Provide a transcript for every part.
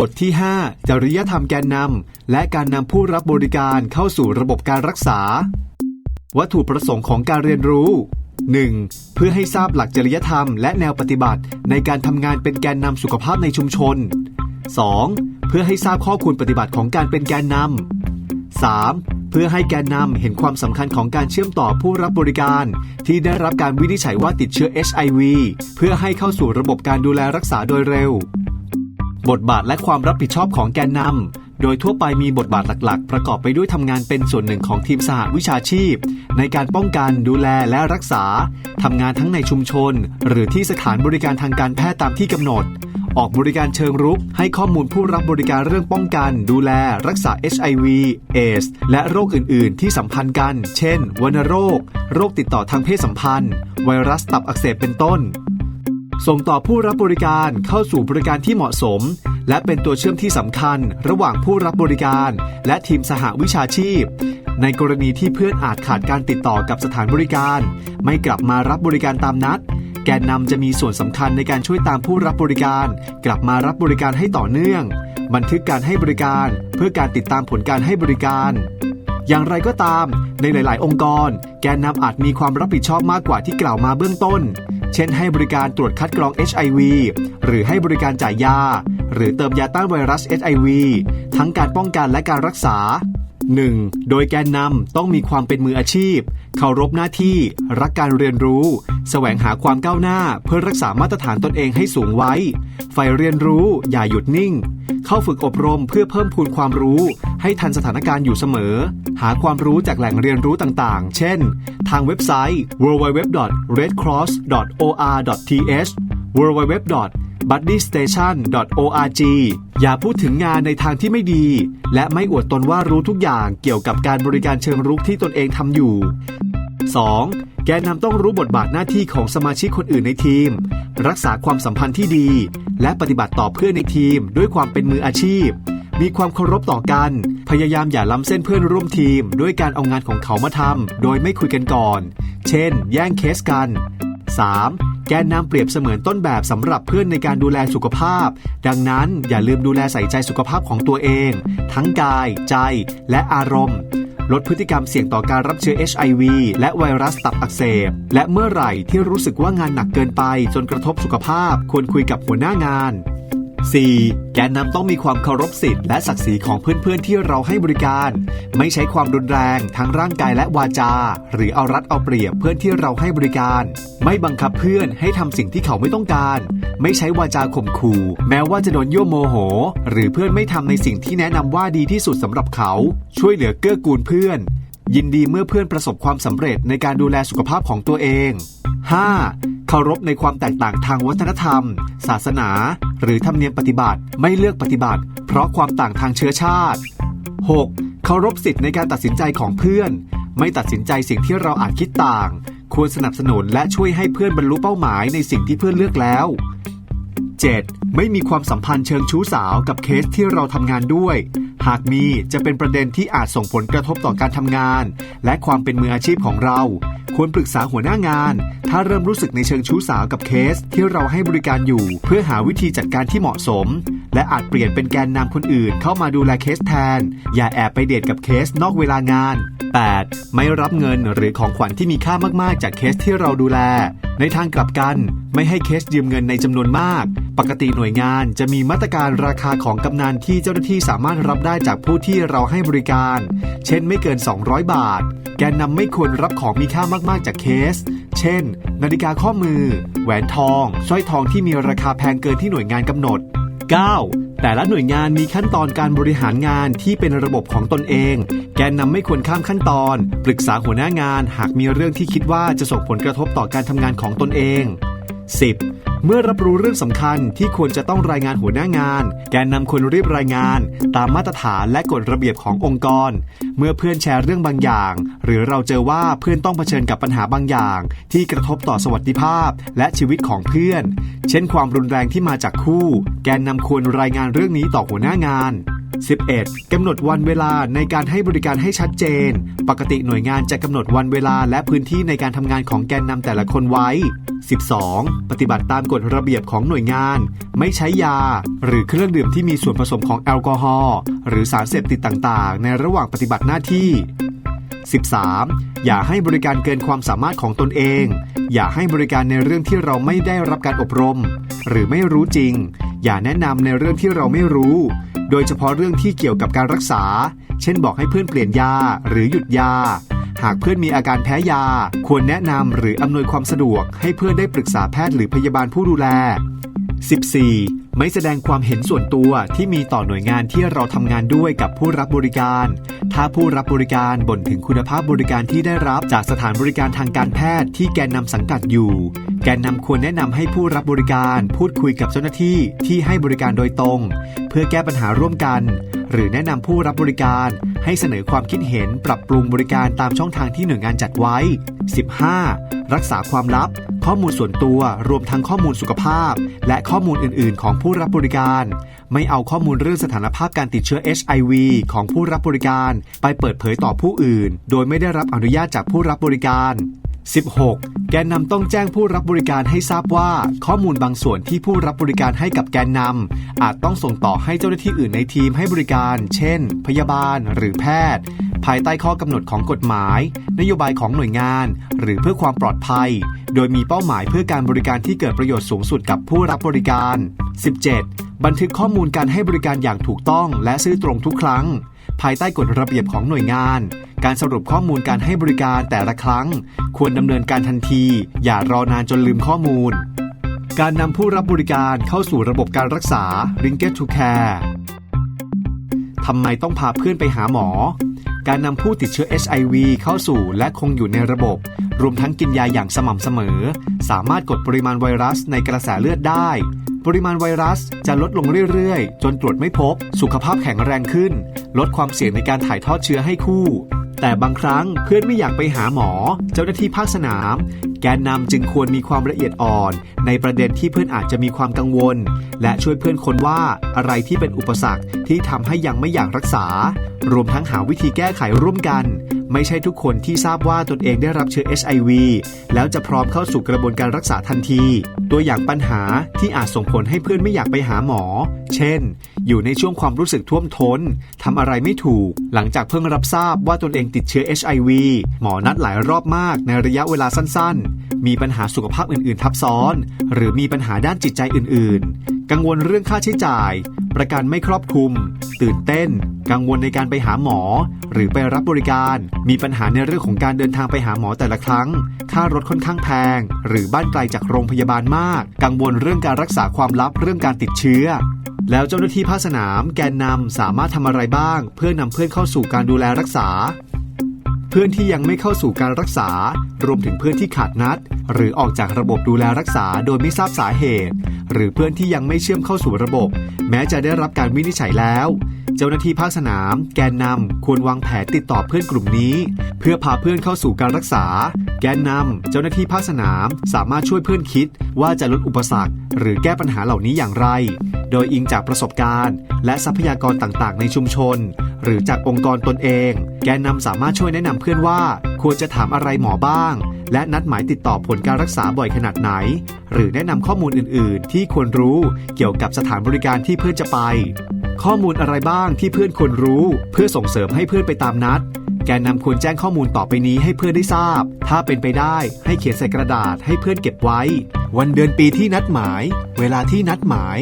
บทที่ 5 จริยธรรมแกนนำและการนำผู้รับบริการเข้าสู่ระบบการรักษา วัตถุประสงค์ของการเรียนรู้ 1. เพื่อให้ทราบหลักจริยธรรมและแนวปฏิบัติ ในการทำงานเป็นแกนนำสุขภาพในชุมชน 2. เพื่อให้ทราบข้อควรปฏิบัติของการเป็นแกนนำ 3. เพื่อให้แกนนำเห็นความสำคัญของการเชื่อมต่อผู้รับบริการ ที่ได้รับการวินิจฉัยว่าติดเชื้อ HIV เพื่อให้เข้าสู่ระบบการดูแลรักษาโดยเร็ว บทบาทและความรับผิดชอบของแกนนำ โดยทั่วไปมีบทบาทหลักๆ ประกอบไปด้วยทำงานเป็นส่วนหนึ่งของทีมสหวิชาชีพ ในการป้องกันดูแลและรักษา ทำงานทั้งในชุมชน หรือที่สถานบริการทางการแพทย์ตามที่กำหนด ออกบริการเชิงรุก ให้ข้อมูลผู้รับบริการเรื่องป้องกัน ดูแล รักษา HIV เอสและโรคอื่น ๆ ที่สัมพันธ์กัน เช่น วัณโรค โรคติดต่อทางเพศสัมพันธ์ ไวรัสตับอักเสบเป็นต้น ส่งต่อผู้รับบริการเข้าสู่บริการที่เหมาะสม และเป็นตัวเชื่อมที่สำคัญ ระหว่างผู้รับบริการ และทีมสหวิชาชีพ ในกรณีที่เพื่อนอาจขาดการติดต่อกับสถานบริการ ไม่กลับมารับบริการตามนัด แกนนำจะมีส่วนสำคัญในการช่วยตามผู้รับบริการ กลับมารับบริการให้ต่อเนื่อง บันทึกการให้บริการ เพื่อการติดตามผลการให้บริการอย่างไรก็ตาม ในหลาย ๆ องค์กร แกนนำอาจมีความรับผิดชอบมากกว่าที่กล่าวมาเบื้องต้น เช่นให้บริการตรวจคัดกรอง HIV หรือให้บริการจ่ายยา หรือเติมยาต้านไวรัส HIV ทั้งการป้องกันและการรักษา 1. โดยแกนนำต้องมีความเป็นมืออาชีพ เคารพหน้าที่ รักการเรียนรู้ แสวงหาความก้าวหน้า เพื่อรักษามาตรฐานตนเองให้สูงไว้ ใฝ่เรียนรู้อย่าหยุดนิ่ง เข้าฝึกอบรมเพื่อเพิ่มพูนความรู้ ให้ทันสถานการณ์อยู่เสมอ หาความรู้จากแหล่งเรียนรู้ต่างๆ เช่น ทางเว็บไซต์ www.redcross.or.th www buddystation.org อย่าพูดถึงงานในทางที่ไม่ดี และไม่อวดตนว่ารู้ทุกอย่างเกี่ยวกับการบริการเชิงรุกที่ตนเองทำอยู่ 2. แกนนำต้องรู้บทบาทหน้าที่ของสมาชิกคนอื่นในทีม รักษาความสัมพันธ์ที่ดี และปฏิบัติต่อเพื่อนในทีม ด้วยความเป็นมืออาชีพ มีความเคารพต่อกัน พยายามอย่าล้ำเส้นเพื่อนร่วมทีม ด้วยการเอางานของเขามาทำโดยไม่คุยกันก่อน เช่น แย่งเคสกัน 3. แกนนำเปรียบเสมือนต้นแบบสำหรับเพื่อนในการดูแลสุขภาพ ดังนั้นอย่าลืมดูแลใส่ใจสุขภาพของตัวเอง ทั้งกาย ใจ และอารมณ์ ลดพฤติกรรมเสี่ยงต่อการรับเชื้อ HIV และไวรัสตับอักเสบ และเมื่อไหร่ที่รู้สึกว่างานหนักเกินไปจนกระทบสุขภาพ ควรคุยกับหัวหน้างาน 4. แกนนำต้องมีความเคารพสิทธิ์และศักดิ์ศรีของเพื่อนๆ ที่เราให้บริการ ไม่ใช้ความรุนแรงทั้งร่างกายและวาจา หรือเอารัดเอาเปรียบเพื่อนที่เราให้บริการ ไม่บังคับเพื่อนให้ทำสิ่งที่เขาไม่ต้องการ ไม่ใช้วาจาข่มขู่แม้ว่าจะโดนยั่วโมโห หรือเพื่อนไม่ทำในสิ่งที่แนะนำว่าดีที่สุดสำหรับเขา ช่วยเหลือเกื้อกูลเพื่อน ยินดีเมื่อเพื่อนประสบความสำเร็จในการดูแลสุขภาพของตัวเอง 5. เคารพในความแตกต่างทางวัฒนธรรม ศาสนา หรือธรรมเนียมปฏิบัติไม่เลือกปฏิบัติ เพราะความต่างทางเชื้อชาติ 6. เคารพสิทธิ์ในการตัดสินใจของเพื่อน ไม่ตัดสินใจสิ่งที่เราอาจคิดต่าง ควรสนับสนุนและช่วยให้เพื่อนบรรลุเป้าหมายในสิ่งที่เพื่อนเลือกแล้ว 7. ไม่มีความสัมพันธ์เชิงชู้สาวกับเคสที่เราทำงานด้วย หากมีจะเป็นประเด็นที่อาจส่งผลกระทบต่อการทำงาน และความเป็นมืออาชีพของเรา ควรปรึกษาหัวหน้างาน ถ้าเริ่มรู้สึกในเชิงชู้สาวกับเคสที่เราให้บริการอยู่ เพื่อหาวิธีจัดการที่เหมาะสม และอาจเปลี่ยนเป็นแกนนำคนอื่นเข้ามาดูแลเคสแทน อย่าแอบไปเดทกับเคสนอกเวลางาน 8. ไม่รับเงินหรือของขวัญที่มีค่ามากๆ จากเคสที่เราดูแล ในทางกลับกัน ไม่ให้เคสยืมเงินในจำนวนมาก ปกติหน่วยงานจะมีมาตรการราคาของกำนันที่เจ้าหน้าที่สามารถรับได้จากผู้ที่เราให้บริการ เช่นไม่เกิน 200 บาท แกนนำไม่ควรรับของมีค่ามากๆ จากเคส เช่น นาฬิกาข้อมือ แหวนทองสร้อยทองที่มีราคาแพงเกินที่หน่วยงานกำหนด 9. แต่ละหน่วยงานมีขั้นตอนการบริหารงานที่เป็นระบบของตนเอง แกนนำไม่ควรข้ามขั้นตอน ปรึกษาหัวหน้างานหากมีเรื่องที่คิดว่าจะส่งผลกระทบต่อการทำงานของตนเอง 10. เมื่อรับรู้เรื่องสำคัญที่ควรจะต้องรายงานหัวหน้างาน แกนนำควรรีบรายงาน ตามมาตรฐานและกฎระเบียบขององค์กร เมื่อเพื่อนแชร์เรื่องบางอย่าง หรือเราเจอว่าเพื่อนต้องเผชิญกับปัญหาบางอย่าง ที่กระทบต่อสวัสดิภาพ และชีวิตของเพื่อน เช่น ความรุนแรงที่มาจากคู่ แกนนำควรรายงานเรื่องนี้ต่อหัวหน้างาน 11. กำหนดวันเวลาในการให้บริการให้ชัดเจน ปกติหน่วยงานจะกำหนดวันเวลาและพื้นที่ในการทำงานของแกนนำแต่ละคนไว้ 12. ปฏิบัติตามกฎระเบียบของหน่วยงาน ไม่ใช้ยา หรือเครื่องดื่มที่มีส่วนผสมของแอลกอฮอล์หรือสารเสพติดต่างๆ ในระหว่างปฏิบัติหน้าที่ 13. อย่าให้บริการเกินความสามารถของตนเอง อย่าให้บริการในเรื่องที่เราไม่ได้รับการอบรม หรือไม่รู้จริง อย่าแนะนำในเรื่องที่เราไม่รู้ โดยเฉพาะเรื่องที่เกี่ยวกับการรักษา เช่นบอกให้เพื่อนเปลี่ยนยาหรือหยุดยา หากเพื่อนมีอาการแพ้ยา ควรแนะนำหรืออำนวยความสะดวก ให้เพื่อนได้ปรึกษาแพทย์หรือพยาบาลผู้ดูแล 14. ไม่แสดงความเห็นส่วนตัวที่มีต่อหน่วยงานที่เราทำงานด้วยกับผู้รับบริการ ถ้าผู้รับบริการบ่นถึงคุณภาพบริการที่ได้รับจากสถานบริการทางการแพทย์ที่แกนนำสังกัดอยู่ แกนนำควรแนะนำให้ผู้รับบริการ พูดคุยกับเจ้าหน้าที่ที่ให้บริการโดยตรง พื่อแก้ปัญหาร่วมกัน หรือแนะนำผู้รับบริการ ให้เสนอความคิดเห็นปรับปรุงบริการตามช่องทางที่หน่วยงานจัดไว้ 15. รักษาความลับ ข้อมูลส่วนตัวรวมทั้งข้อมูลสุขภาพ และข้อมูลอื่น ๆ ของผู้รับบริการ ไม่เอาข้อมูลเรื่องสถานภาพการติดเชื้อ HIV ของผู้รับบริการ ไปเปิดเผยต่อผู้อื่น โดยไม่ได้รับอนุญาตจากผู้รับบริการ 16. แกนนำต้องแจ้งผู้รับบริการให้ทราบว่า ข้อมูลบางส่วนที่ผู้รับบริการให้กับแกนนำอาจต้องส่งต่อให้เจ้าหน้าที่อื่นในทีมให้บริการ เช่น พยาบาลหรือแพทย์ ภายใต้ข้อกำหนดของกฎหมาย นโยบายของหน่วยงาน หรือเพื่อความปลอดภัย โดยมีเป้าหมายเพื่อการบริการที่เกิดประโยชน์สูงสุดกับผู้รับบริการ 17. บันทึกข้อมูลการให้บริการอย่างถูกต้องและซื่อตรงทุกครั้ง ภายใต้กฎระเบียบของหน่วยงาน การสรุปข้อมูลการให้บริการแต่ละครั้ง ควรดำเนินการทันที อย่ารอนานจนลืมข้อมูล การนำผู้รับบริการเข้าสู่ระบบการรักษา Ringet to Care ทำไมต้องพาเพื่อนไปหาหมอ การนำผู้ติดเชื้อ HIV เข้าสู่และคงอยู่ในระบบ รวมทั้งกินยาอย่างสม่ำเสมอ สามารถกดปริมาณไวรัสในกระแสเลือดได้ ปริมาณไวรัสจะลดลงเรื่อยๆ จนตรวจไม่พบ สุขภาพแข็งแรงขึ้น ลดความเสี่ยงในการถ่ายทอดเชื้อให้คู่ แต่บางครั้งเพื่อนไม่อยากไปหาหมอ เจ้าหน้าที่ภาคสนาม แกนนำจึงควรมีความละเอียดอ่อน ในประเด็นที่เพื่อนอาจจะมีความกังวล และช่วยเพื่อนคนว่าอะไรที่เป็นอุปสรรคที่ทำให้ยังไม่อยากรักษา รวมทั้งหาวิธีแก้ไขร่วมกัน ไม่ใช่ทุกคนที่ทราบว่าตนเองได้รับเชื้อ HIV แล้วจะพร้อมเข้าสู่กระบวนการรักษาทันที ตัวอย่างปัญหาที่อาจส่งผลให้เพื่อนไม่อยากไปหาหมอ เช่น อยู่ในช่วงความรู้สึกท่วมท้นทำอะไรไม่ถูก หลังจากเพิ่งรับทราบว่าตนเองติดเชื้อ HIV หมอนัดหลายรอบมากในระยะเวลาสั้นๆ มีปัญหาสุขภาพอื่นๆ ทับซ้อน หรือมีปัญหาด้านจิตใจอื่นๆ กังวลเรื่องค่าใช้จ่าย ประกันไม่ครอบคลุม ตื่นเต้น กังวลในการไปหาหมอ หรือไปรับบริการ มีปัญหาในเรื่องของการเดินทางไปหาหมอแต่ละครั้ง ค่ารถค่อนข้างแพง หรือบ้านไกลจากโรงพยาบาลมาก กังวลเรื่องการรักษาความลับเรื่องการติดเชื้อ แล้วเจ้าหน้าที่ภาคสนามแกนนำสามารถทำอะไรบ้าง เพื่อนำเพื่อนเข้าสู่การดูแลรักษา เพื่อนที่ยังไม่เข้าสู่การรักษา รวมถึงเพื่อนที่ขาดนัด หรือออกจากระบบดูแลรักษาโดยไม่ทราบสาเหตุ หรือเพื่อนที่ยังไม่เชื่อมเข้าสู่ระบบ แม้จะได้รับการวินิจฉัยแล้ว เจ้าหน้าที่ภาคสนาม แกนนำควรวางแผนติดต่อเพื่อนกลุ่มนี้ เพื่อพาเพื่อนเข้าสู่การรักษา แกนนำเจ้าหน้าที่ภาคสนามสามารถช่วยเพื่อนคิด ว่าจะลดอุปสรรค หรือแก้ปัญหาเหล่านี้อย่างไร โดยอิงจากประสบการณ์ และทรัพยากรต่างๆ ในชุมชน หรือจากองค์กรตนเอง แกนนำสามารถช่วยแนะนำเพื่อนว่า ควรจะถามอะไรหมอบ้าง และนัดหมายติดต่อผลการรักษาบ่อยขนาดไหน หรือแนะนำข้อมูลอื่น ๆ ที่ควรรู้เกี่ยวกับสถานบริการที่เพื่อนจะไป ข้อมูลอะไรบ้างที่เพื่อนควรรู้ เพื่อส่งเสริมให้เพื่อนไปตามนัด แกนนำควรแจ้งข้อมูลต่อไปนี้ให้เพื่อนได้ทราบ ถ้าเป็นไปได้ให้เขียนใส่กระดาษให้เพื่อนเก็บไว้ วันเดือนปีที่นัดหมาย เวลาที่นัดหมาย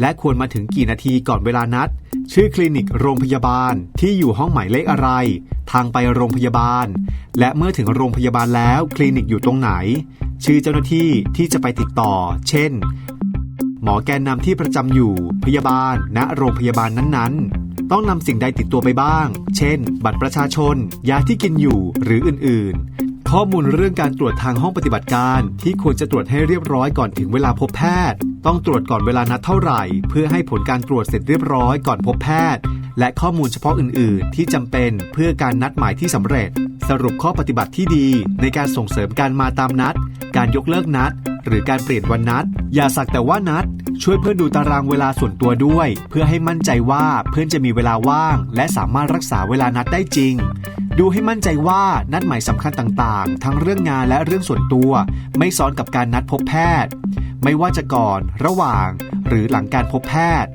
และควรมาถึงกี่นาทีก่อนเวลานัด ชื่อคลินิกโรงพยาบาลที่อยู่ห้องหมายเลขอะไร ทางไปโรงพยาบาล และเมื่อถึงโรงพยาบาลแล้วคลินิกอยู่ตรงไหน ชื่อเจ้าหน้าที่ที่จะไปติดต่อ เช่น หมอแกนนำที่ประจำอยู่ พยาบาล ณโรงพยาบาลนั้นๆ ต้องนำสิ่งใดติดตัวไปบ้าง เช่น บัตรประชาชน ยาที่กินอยู่หรืออื่นๆ ข้อมูลเรื่องการตรวจทางห้องปฏิบัติการ ที่ควรจะตรวจให้เรียบร้อยก่อนถึงเวลาพบแพทย์ ต้องตรวจก่อนเวลานัดเท่าไหร่ เพื่อให้ผลการตรวจเสร็จเรียบร้อยก่อนพบแพทย์ และข้อมูลเฉพาะอื่น ๆ ที่จำเป็นเพื่อการนัดหมายที่สำเร็จ สรุปข้อปฏิบัติที่ดี ในการส่งเสริมการมาตามนัด การยกเลิกนัด หรือการเปลี่ยนวันนัด อย่าสักแต่ว่านัด ช่วยเพื่อนดูตารางเวลาส่วนตัวด้วย เพื่อให้มั่นใจว่าเพื่อนจะมีเวลาว่าง และสามารถรักษาเวลานัดได้จริง ดูให้มั่นใจว่านัดหมายสำคัญต่างๆ ทั้งเรื่องงานและเรื่องส่วนตัว ไม่ซ้อนกับการนัดพบแพทย์ ไม่ว่าจะก่อน ระหว่าง หรือหลังการพบแพทย์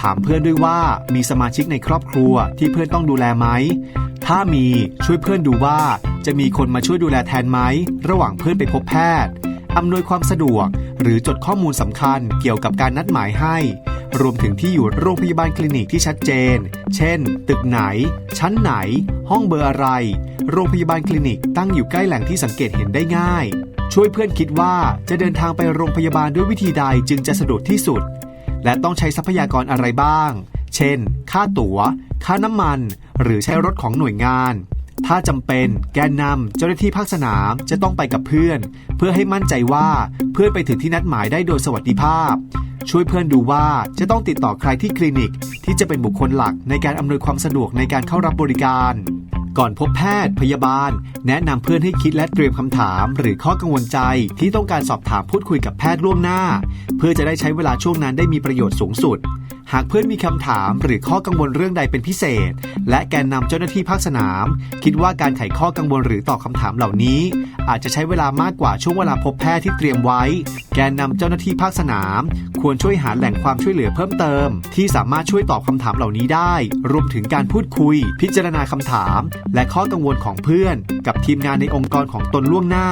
ถามเพื่อนด้วยว่ามีสมาชิกในครอบครัวที่เพื่อนต้องดูแลไหมถ้ามีช่วยเพื่อนดูว่าจะมีคนมาช่วยดูแลแทนไหม ระหว่างเพื่อนไปพบแพทย์ อำนวยความสะดวก หรือจดข้อมูลสำคัญเกี่ยวกับการนัดหมายให้ รวมถึงที่อยู่โรงพยาบาลคลินิกที่ชัดเจน เช่น ตึกไหน ชั้นไหน ห้องเบอร์อะไร โรงพยาบาลคลินิกตั้งอยู่ใกล้แหล่งที่สังเกตเห็นได้ง่าย ช่วยเพื่อนคิดว่าจะเดินทางไปโรงพยาบาลด้วยวิธีใดจึงจะสะดวกที่สุด และต้องใช้ทรัพยากรอะไรบ้าง เช่น ค่าตั๋ว ค่าน้ำมัน หรือใช้รถของหน่วยงาน ถ้าจำเป็นแกนนำเจ้าหน้าที่ภาคสนามจะต้องไปกับเพื่อน เพื่อให้มั่นใจว่าเพื่อนไปถึงที่นัดหมายได้โดยสวัสดิภาพ ช่วยเพื่อนดูว่าจะต้องติดต่อใครที่คลินิก ที่จะเป็นบุคคลหลักในการอำนวยความสะดวกในการเข้ารับบริการ ก่อนพบแพทย์ พยาบาล แนะนำเพื่อนให้คิดและเตรียมคำถาม หรือข้อกังวลใจที่ต้องการสอบถามพูดคุยกับแพทย์ล่วงหน้า เพื่อจะได้ใช้เวลาช่วงนั้นได้มีประโยชน์สูงสุดหากเพื่อนมีคำถามหรือข้อกังวลเรื่องใดเป็นพิเศษ และแกนนำเจ้าหน้าที่ภาคสนาม คิดว่าการไขข้อกังวลหรือตอบคำถามเหล่านี้ อาจจะใช้เวลามากกว่าช่วงเวลาพบแพทย์ที่เตรียมไว้ แกนนำเจ้าหน้าที่ภาคสนาม ควรช่วยหาแหล่งความช่วยเหลือเพิ่มเติม ที่สามารถช่วยตอบคำถามเหล่านี้ได้ รวมถึงการพูดคุย พิจารณาคำถาม และข้อกังวลของเพื่อน กับทีมงานในองค์กรของตนล่วงหน้า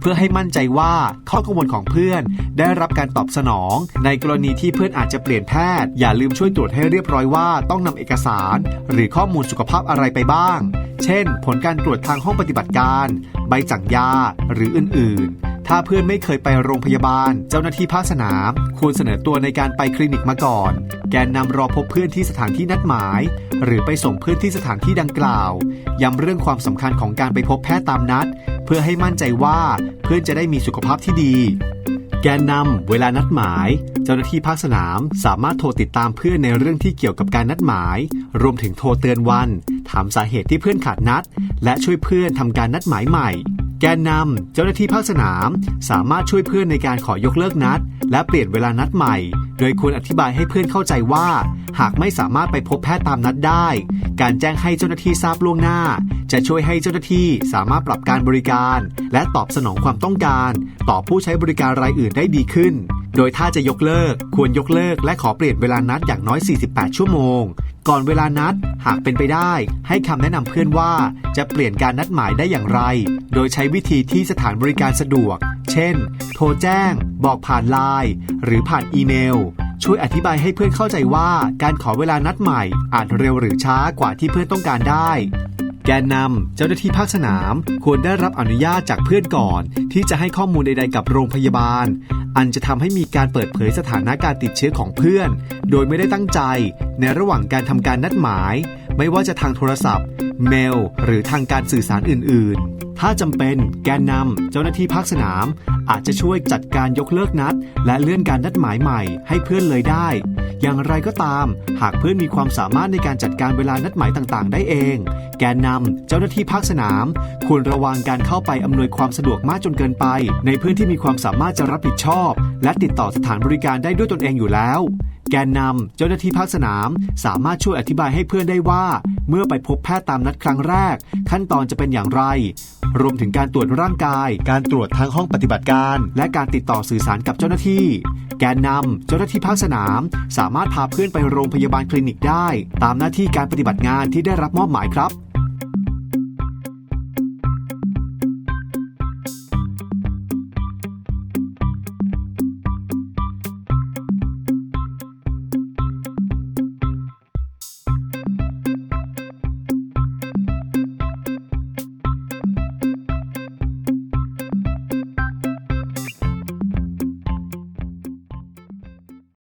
เพื่อให้มั่นใจว่าข้อกังวลของเพื่อน ได้รับการตอบสนอง ในกรณีที่เพื่อนอาจจะเปลี่ยนแพทย์ อย่าลืมช่วยตรวจให้เรียบร้อยว่าต้องนำเอกสาร หรือข้อมูลสุขภาพอะไรไปบ้าง เช่น ผลการตรวจทางห้องปฏิบัติการ ใบสั่งยา หรืออื่นๆ ถ้าเพื่อนไม่เคยไปโรงพยาบาล เจ้าหน้าที่ภาคสนาม ควรเสนอตัวในการไปคลินิกมาก่อน แกนนำรอพบเพื่อนที่สถานที่นัดหมาย หรือไปส่งเพื่อนที่สถานที่ดังกล่าว ย้ำเรื่องความสำคัญของการไปพบแพทย์ตามนัด เพื่อให้มั่นใจว่าเพื่อนจะได้มีสุขภาพที่ดี แกนนำเวลานัดหมาย เจ้าหน้าที่ภาคสนามสามารถโทรติดตามเพื่อนในเรื่องที่เกี่ยวกับการนัดหมาย รวมถึงโทรเตือนวัน ถามสาเหตุที่เพื่อนขาดนัด และช่วยเพื่อนทำการนัดหมายใหม่ แกนนำเจ้าหน้าที่ภาคสนาม สามารถช่วยเพื่อนในการขอยกเลิกนัด และเปลี่ยนเวลานัดใหม่ โดยควรอธิบายให้เพื่อนเข้าใจว่า หากไม่สามารถไปพบแพทย์ตามนัดได้ การแจ้งให้เจ้าหน้าที่ทราบล่วงหน้า จะช่วยให้เจ้าหน้าที่สามารถปรับการบริการ และตอบสนองความต้องการ ต่อผู้ใช้บริการรายอื่นได้ดีขึ้น โดยถ้าจะยกเลิก ควรยกเลิกและขอเปลี่ยนเวลานัดอย่างน้อย 48 ชั่วโมง ก่อนเวลานัดหากเป็นไปได้ ให้คำแนะนำเพื่อนว่าจะเปลี่ยนการนัดหมายได้อย่างไร โดยใช้วิธีที่สถานบริการสะดวก เช่น โทรแจ้ง บอกผ่านไลน์หรือผ่านอีเมล ช่วยอธิบายให้เพื่อนเข้าใจว่าการขอเวลานัดใหม่อาจเร็วหรือช้ากว่าที่เพื่อนต้องการได้ แกนนำเจ้าหน้าที่ภาคสนาม ควรได้รับอนุญาตจากเพื่อนก่อน ที่จะให้ข้อมูลใด ๆ กับโรงพยาบาล อันจะทำให้มีการเปิดเผยสถานะการติดเชื้อของเพื่อน โดยไม่ได้ตั้งใจ ในระหว่างการทำการนัดหมาย ไม่ว่าจะทางโทรศัพท์ เมล หรือทางการสื่อสารอื่น ๆ ถ้าจำเป็นแกนนำเจ้าหน้าที่ภาคสนาม อาจจะช่วยจัดการยกเลิกนัด และเลื่อนการนัดหมายใหม่ให้เพื่อนเลยได้ อย่างไรก็ตาม หากเพื่อนมีความสามารถในการจัดการเวลานัดหมายต่างๆ ได้เอง แกนนำเจ้าหน้าที่ภาคสนาม ควรระวังการเข้าไปอำนวยความสะดวกมากจนเกินไป ในเพื่อนที่มีความสามารถจะรับผิดชอบ และติดต่อสถานบริการได้ด้วยตนเองอยู่แล้วแกนนำเจ้าหน้าที่ภาคสนาม สามารถช่วยอธิบายให้เพื่อนได้ว่า เมื่อไปพบแพทย์ตามนัดครั้งแรก ขั้นตอนจะเป็นอย่างไร รวมถึงการตรวจร่างกาย การตรวจทางห้องปฏิบัติการ และการติดต่อสื่อสารกับเจ้าหน้าที่ แกนนำเจ้าหน้าที่ภาคสนาม สามารถพาเพื่อนไปโรงพยาบาลคลินิกได้ ตามหน้าที่การปฏิบัติงานที่ได้รับมอบหมายครับ